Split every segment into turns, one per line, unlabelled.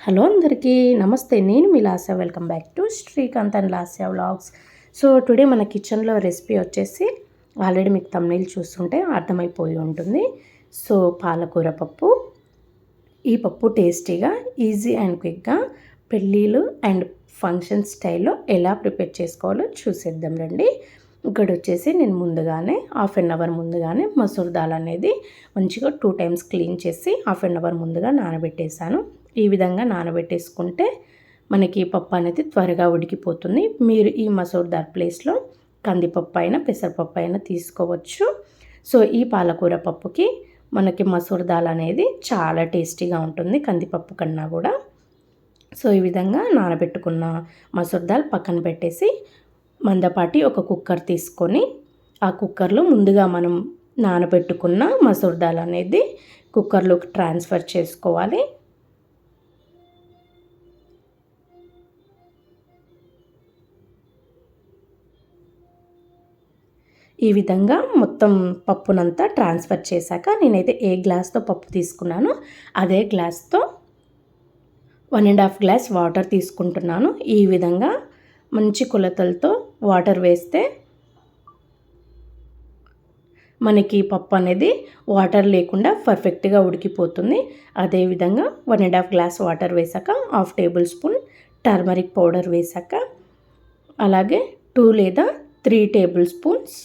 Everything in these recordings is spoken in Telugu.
హలో అందరికీ నమస్తే నేను మీ Lasya. Welcome back to Srikanth and Lasya vlogs. So today మన కిచెన్లో రెసిపీ వచ్చేసి ఆల్రెడీ మీకు తమిళ చూస్తుంటే అర్థమైపోయి ఉంటుంది. సో పాలకూర పప్పు ఈ పప్పు టేస్టీగా ఈజీ అండ్ క్విక్గా పెళ్ళిళ్ళు అండ్ ఫంక్షన్ స్టైల్లో ఎలా ప్రిపేర్ చేసుకోవాలో చూసేద్దాం రండి. ఇక్కడ వచ్చేసి నేను ముందుగానే హాఫ్ అన్ అవర్ ముందుగానే మసూర్ దాల్ అనేది మంచిగా టూ టైమ్స్ క్లీన్ చేసి హాఫ్ అన్ అవర్ ముందుగా నానబెట్టేశాను. ఈ విధంగా నానబెట్టేసుకుంటే మనకి పప్పు అనేది త్వరగా ఉడికిపోతుంది. మీరు ఈ మసూర్ దాల్ ప్లేస్లో కందిపప్పు అయినా పెసరపప్పు అయినా తీసుకోవచ్చు. సో ఈ పాలకూర పప్పుకి మనకి మసూర్ దాల్ అనేది చాలా టేస్టీగా ఉంటుంది కందిపప్పు కన్నా కూడా. సో ఈ విధంగా నానబెట్టుకున్న మసూర్ దాల్ పక్కన పెట్టేసి మందపాటి ఒక కుక్కర్ తీసుకొని ఆ కుక్కర్లో ముందుగా మనం నానబెట్టుకున్న మసూర్ దాల్ అనేది కుక్కర్లోకి ట్రాన్స్ఫర్ చేసుకోవాలి. ఈ విధంగా మొత్తం పప్పునంతా ట్రాన్స్ఫర్ చేశాక నేనైతే ఏ గ్లాస్తో పప్పు తీసుకున్నానో అదే గ్లాస్తో one and half glass water తీసుకుంటున్నాను. ఈ విధంగా మంచి కొలతలతో వాటర్ వేస్తే మనకి పప్పు అనేది వాటర్ లేకుండా పర్ఫెక్ట్గా ఉడికిపోతుంది. అదేవిధంగా one and half glass water వేసాక half tablespoon turmeric powder వేసాక అలాగే టూ లేదా త్రీ టేబుల్ స్పూన్స్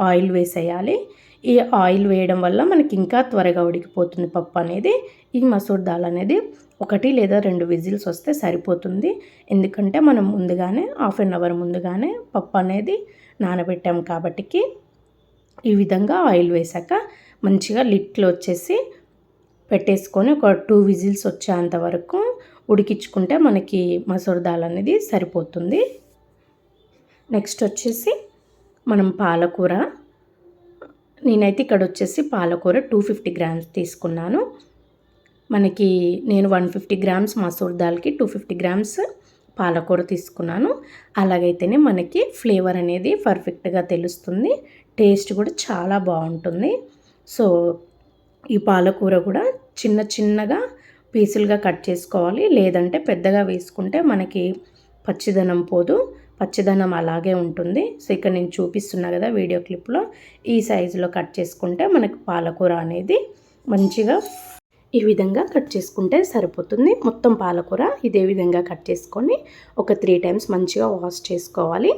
ఆయిల్ వేసేయాలి. ఈ ఆయిల్ వేయడం వల్ల మనకి ఇంకా త్వరగా ఉడికిపోతుంది పప్పు అనేది. ఈ మసూర్ దాల్ అనేది ఒకటి లేదా రెండు విజిల్స్ వస్తే సరిపోతుంది. ఎందుకంటే మనం ముందుగానే హాఫ్ అన్ అవర్ ముందుగానే పప్పు అనేది నానబెట్టాం కాబట్టికి ఈ విధంగా ఆయిల్ వేసాక మంచిగా లిట్లో వచ్చేసి పెట్టేసుకొని ఒక టూ విజిల్స్ వచ్చేంత వరకు ఉడికించుకుంటే మనకి మసూర్ దాల్ అనేది సరిపోతుంది. నెక్స్ట్ వచ్చేసి మనం పాలకూర. నేనైతే ఇక్కడ వచ్చేసి పాలకూర టూ ఫిఫ్టీ గ్రామ్స్ తీసుకున్నాను. మనకి నేను వన్ ఫిఫ్టీ గ్రామ్స్ మసూర్ దాల్కి టూ ఫిఫ్టీ గ్రామ్స్ పాలకూర తీసుకున్నాను. అలాగైతేనే మనకి ఫ్లేవర్ అనేది పర్ఫెక్ట్గా తెలుస్తుంది. టేస్ట్ కూడా చాలా బాగుంటుంది. సో ఈ పాలకూర కూడా చిన్న చిన్నగా పీసులుగా కట్ చేసుకోవాలి. లేదంటే పెద్దగా వేసుకుంటే మనకి పచ్చిదనం పోదు. పచ్చదనం అలాగే ఉంటుంది. సో ఇక్కడ నేను చూపిస్తున్నా కదా వీడియో క్లిప్లో. ఈ సైజులో కట్ చేసుకుంటే మనకు పాలకూర అనేది మంచిగా ఈ విధంగా కట్ చేసుకుంటే సరిపోతుంది. మొత్తం పాలకూర ఇదే విధంగా కట్ చేసుకొని ఒక త్రీ టైమ్స్ మంచిగా వాష్ చేసుకోవాలి.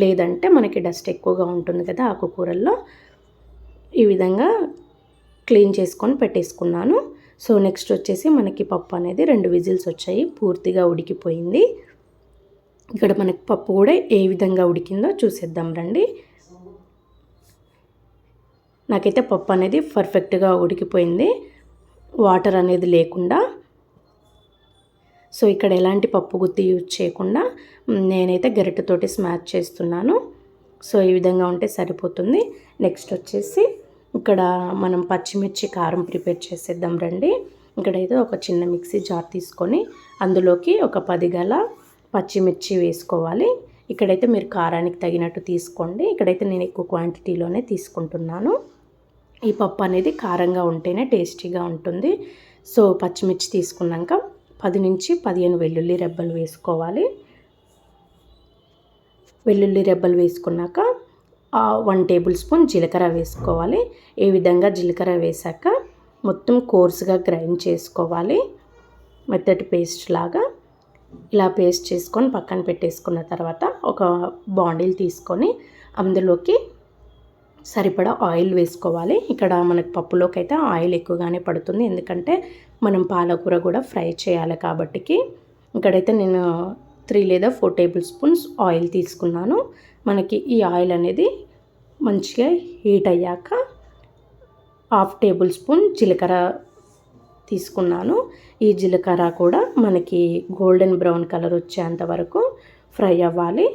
లేదంటే మనకి డస్ట్ ఎక్కువగా ఉంటుంది కదా ఆకుకూరల్లో. ఈ విధంగా క్లీన్ చేసుకొని పెట్టేసుకున్నాను. సో నెక్స్ట్ వచ్చేసి మనకి పప్పు అనేది రెండు విజిల్స్ వచ్చాయి. పూర్తిగా ఉడికిపోయింది. ఇక్కడ మనకి పప్పు కూడా ఏ విధంగా ఉడికిందో చూసేద్దాం రండి. నాకైతే పప్పు అనేది పర్ఫెక్ట్గా ఉడికిపోయింది. వాటర్ అనేది లేకుండా. సో ఇక్కడ ఎలాంటి పప్పు గుత్తి యూజ్ చేయకుండా నేనైతే గరిటెతోటి స్మాచ్ చేస్తున్నాను. సో ఈ విధంగా ఉంటే సరిపోతుంది. నెక్స్ట్ వచ్చేసి ఇక్కడ మనం పచ్చిమిర్చి కారం ప్రిపేర్ చేసేద్దాం రండి. ఇక్కడైతే ఒక చిన్న మిక్సీ జార్ తీసుకొని అందులోకి ఒక పది గల పచ్చిమిర్చి వేసుకోవాలి. ఇక్కడైతే మీరు కారానికి తగినట్టు తీసుకోండి. ఇక్కడైతే నేను ఎక్కువ క్వాంటిటీలోనే తీసుకుంటున్నాను. ఈ పప్పు అనేది కారంగా ఉంటేనే టేస్టీగా ఉంటుంది. సో పచ్చిమిర్చి తీసుకున్నాక పది నుంచి పదిహేను వెల్లుల్లి రెబ్బలు వేసుకోవాలి. వెల్లుల్లి రెబ్బలు వేసుకున్నాక వన్ టేబుల్ స్పూన్ జీలకర్ర వేసుకోవాలి. ఏ విధంగా జీలకర్ర వేసాక మొత్తం కోర్సుగా గ్రైండ్ చేసుకోవాలి. మెత్తటి పేస్ట్ లాగా. ఇలా పేస్ట్ చేసుకొని పక్కన పెట్టేసుకున్న తర్వాత ఒక బాండిల్ తీసుకొని అందులోకి సరిపడా ఆయిల్ వేసుకోవాలి. ఇక్కడ మనకు పప్పులోకి అయితే ఆయిల్ ఎక్కువగానే పడుతుంది. ఎందుకంటే మనం పాలకూర కూడా ఫ్రై చేయాలి కాబట్టికి. ఇక్కడైతే నేను త్రీ లేదా ఫోర్ టేబుల్ స్పూన్స్ ఆయిల్ తీసుకున్నాను. మనకి ఈ ఆయిల్ అనేది మంచిగా హీట్ అయ్యాక హాఫ్ టేబుల్ స్పూన్ జీలకర్ర తీసుకున్నాను. ఈ జీలకర్ర కూడా మనకి గోల్డెన్ బ్రౌన్ కలర్ వచ్చేంత వరకు ఫ్రై అవ్వాలి.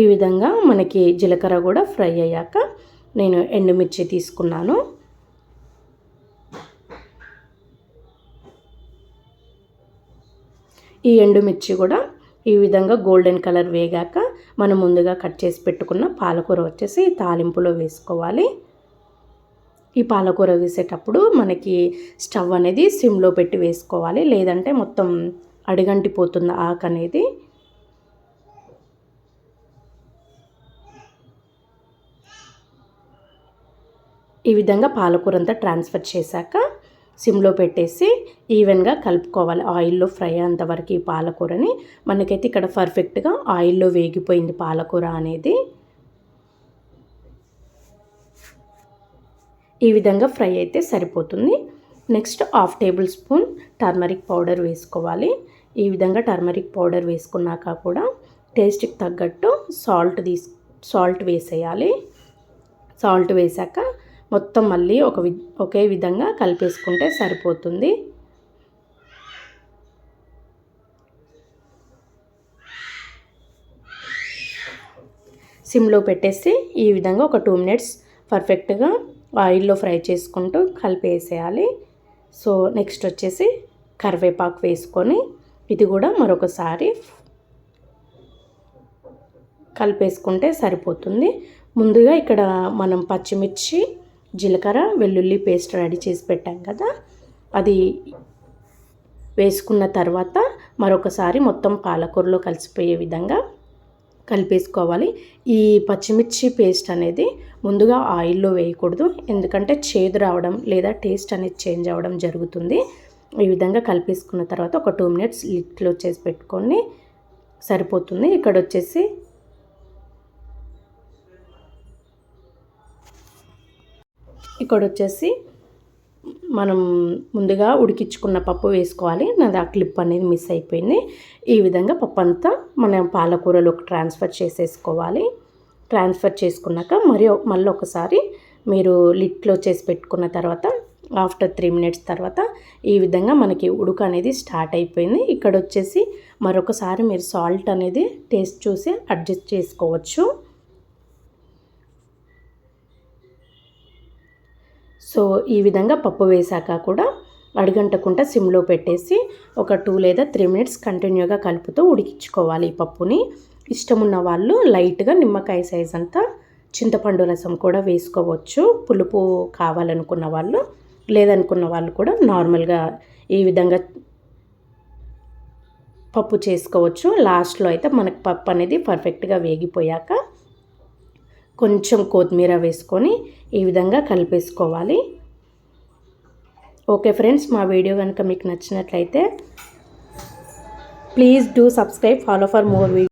ఈ విధంగా మనకి జీలకర్ర కూడా ఫ్రై అయ్యాక నేను ఎండుమిర్చి తీసుకున్నాను. ఈ ఎండుమిర్చి కూడా ఈ విధంగా గోల్డెన్ కలర్ వేగాక మనం ముందుగా కట్ చేసి పెట్టుకున్న పాలకూర వచ్చేసి తాలింపులో వేసుకోవాలి. ఈ పాలకూర వేసేటప్పుడు మనకి స్టవ్ అనేది సిమ్లో పెట్టి వేసుకోవాలి. లేదంటే మొత్తం అడిగంటిపోతుంది ఆకు అనేది ఈ విధంగా పాలకూర అంతా ట్రాన్స్ఫర్ చేశాక సిమ్లో పెట్టేసి ఈవెన్గా కలుపుకోవాలి. ఆయిల్లో ఫ్రై అంతవరకు ఈ పాలకూరని. మనకైతే ఇక్కడ పర్ఫెక్ట్గా ఆయిల్లో వేగిపోయింది పాలకూర అనేది. ఈ విధంగా ఫ్రై అయితే సరిపోతుంది. Next half tablespoon turmeric powder వేసుకోవాలి. ఈ విధంగా టర్మరిక్ పౌడర్ వేసుకున్నాక కూడా టేస్ట్కి తగ్గట్టు సాల్ట్ తీసు సాల్ట్ వేసేయాలి. సాల్ట్ వేసాక మొత్తం మళ్ళీ ఒక వి ఒకే విధంగా కలిపేసుకుంటే సరిపోతుంది. సిమ్లో పెట్టేసి ఈ విధంగా ఒక టూ మినిట్స్ పర్ఫెక్ట్గా ఆయిల్లో ఫ్రై చేసుకుంటూ కలిపేసేయాలి. సో నెక్స్ట్ వచ్చేసి కరివేపాకు వేసుకొని ఇది కూడా మరొకసారి కలిపేసుకుంటే సరిపోతుంది. ముందుగా ఇక్కడ మనం పచ్చిమిర్చి జీలకర్ర వెల్లుల్లి పేస్ట్ రెడీ చేసి పెట్టాం కదా. అది వేసుకున్న తర్వాత మరొకసారి మొత్తం పాలకూరలో కలిసిపోయే విధంగా కలిపేసుకోవాలి. ఈ పచ్చిమిర్చి పేస్ట్ అనేది ముందుగా ఆయిల్లో వేయకూడదు. ఎందుకంటే చేదు రావడం లేదా టేస్ట్ అనేది చేంజ్ అవ్వడం జరుగుతుంది. ఈ విధంగా కలిపేసుకున్న తర్వాత ఒక టూ మినిట్స్ లిట్లో చేసి పెట్టుకొని సరిపోతుంది. ఇక్కడ వచ్చేసి ఇక్కడ వచ్చేసి మనం ముందుగా ఉడికించుకున్న పప్పు వేసుకోవాలి. నాది ఆ క్లిప్ అనేది మిస్ అయిపోయింది. ఈ విధంగా పప్పు అంతా మనం పాలకూరలోకి ట్రాన్స్ఫర్ చేసేసుకోవాలి. ట్రాన్స్ఫర్ చేసుకున్నాక మరి మళ్ళీ ఒకసారి మీరు లిట్లో చేసి పెట్టుకున్న తర్వాత ఆఫ్టర్ త్రీ మినిట్స్ తర్వాత ఈ విధంగా మనకి ఉడుక అనేది స్టార్ట్ అయిపోయింది. ఇక్కడ వచ్చేసి మరొకసారి మీరు సాల్ట్ అనేది టేస్ట్ చూసి అడ్జస్ట్ చేసుకోవచ్చు. సో ఈ విధంగా పప్పు వేసాక కూడా అడిగంటకుండా సిమ్లో పెట్టేసి ఒక టూ లేదా త్రీ మినిట్స్ కంటిన్యూగా కలుపుతూ ఉడికించుకోవాలి ఈ పప్పుని. ఇష్టం ఉన్న వాళ్ళు లైట్గా నిమ్మకాయ సైజ్ అంతా చింతపండు రసం కూడా వేసుకోవచ్చు. పులుపు కావాలనుకున్న వాళ్ళు లేదనుకున్న వాళ్ళు కూడా నార్మల్గా ఈ విధంగా పప్పు చేసుకోవచ్చు. లాస్ట్లో అయితే మనకు పప్పు అనేది పర్ఫెక్ట్గా వేగిపోయాక కొంచెం కొత్తిమీర వేసుకొని ఈ విధంగా కలిపేసుకోవాలి. ఓకే ఫ్రెండ్స్ మా వీడియో కనుక మీకు నచ్చినట్లయితే please do subscribe follow for more video